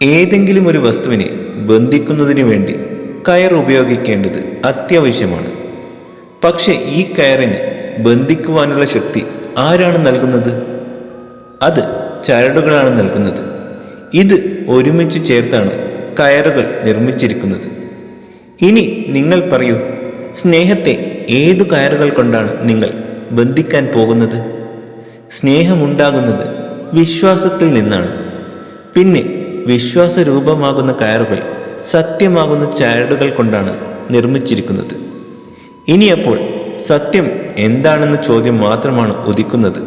ഏതെങ്കിലും ഒരു വസ്തുവിനെ ബന്ധിക്കുന്നതിന് വേണ്ടി കയർ ഉപയോഗിക്കേണ്ടത് അത്യാവശ്യമാണ്. പക്ഷെ ഈ കയറിന് ബന്ധിക്കുവാനുള്ള ശക്തി ആരാണ് നൽകുന്നത്? അത് ചരടുകളാണ് നൽകുന്നത്. ഇത് ഒരുമിച്ച് ചേർത്താണ് കയറുകൾ നിർമ്മിച്ചിരിക്കുന്നത്. ഇനി നിങ്ങൾ പറയൂ സ്നേഹത്തെ ഏതു കയറുകൾ കൊണ്ടാണ് നിങ്ങൾ ബന്ധിക്കാൻ പോകുന്നത്? സ്നേഹമുണ്ടാകുന്നത് വിശ്വാസത്തിൽ നിന്നാണ്. പിന്നെ വിശ്വാസരൂപമാകുന്ന കയറുകൾ സത്യമാകുന്ന ചരടുകൾ കൊണ്ടാണ് നിർമ്മിച്ചിരിക്കുന്നത്. ഇനിയപ്പോൾ സത്യം എന്താണെന്ന ചോദ്യം മാത്രമാണ് ഉദിക്കുന്നത്.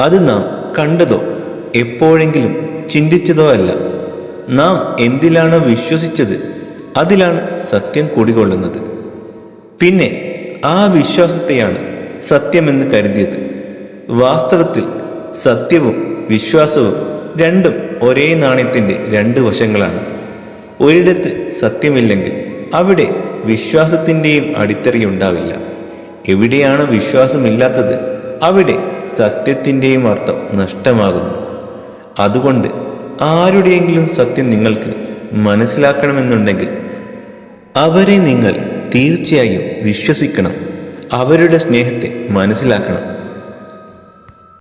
അത് നാം കണ്ടതോ എപ്പോഴെങ്കിലും ചിന്തിച്ചതോ അല്ല. നാം എന്തിലാണോ വിശ്വസിച്ചത് അതിലാണ് സത്യം കുടികൊള്ളുന്നത്. പിന്നെ ആ വിശ്വാസത്തെയാണ് സത്യമെന്ന് കരുതിയത്. വാസ്തവത്തിൽ സത്യവും വിശ്വാസവും രണ്ടും ഒരേ നാണയത്തിന്റെ രണ്ട് വശങ്ങളാണ്. ഒരിടത്ത് സത്യമില്ലെങ്കിൽ അവിടെ വിശ്വാസത്തിന്റെയും അടിത്തറയുണ്ടാവില്ല. എവിടെയാണ് വിശ്വാസമില്ലാത്തത്? അവിടെ സത്യത്തിന്റെയും അർത്ഥം നഷ്ടമാകുന്നു. അതുകൊണ്ട് ആരുടെയെങ്കിലും സത്യം നിങ്ങൾക്ക് മനസ്സിലാക്കണമെന്നുണ്ടെങ്കിൽ അവരെ നിങ്ങൾ തീർച്ചയായും വിശ്വസിക്കണം. അവരുടെ സ്നേഹത്തെ മനസ്സിലാക്കണം.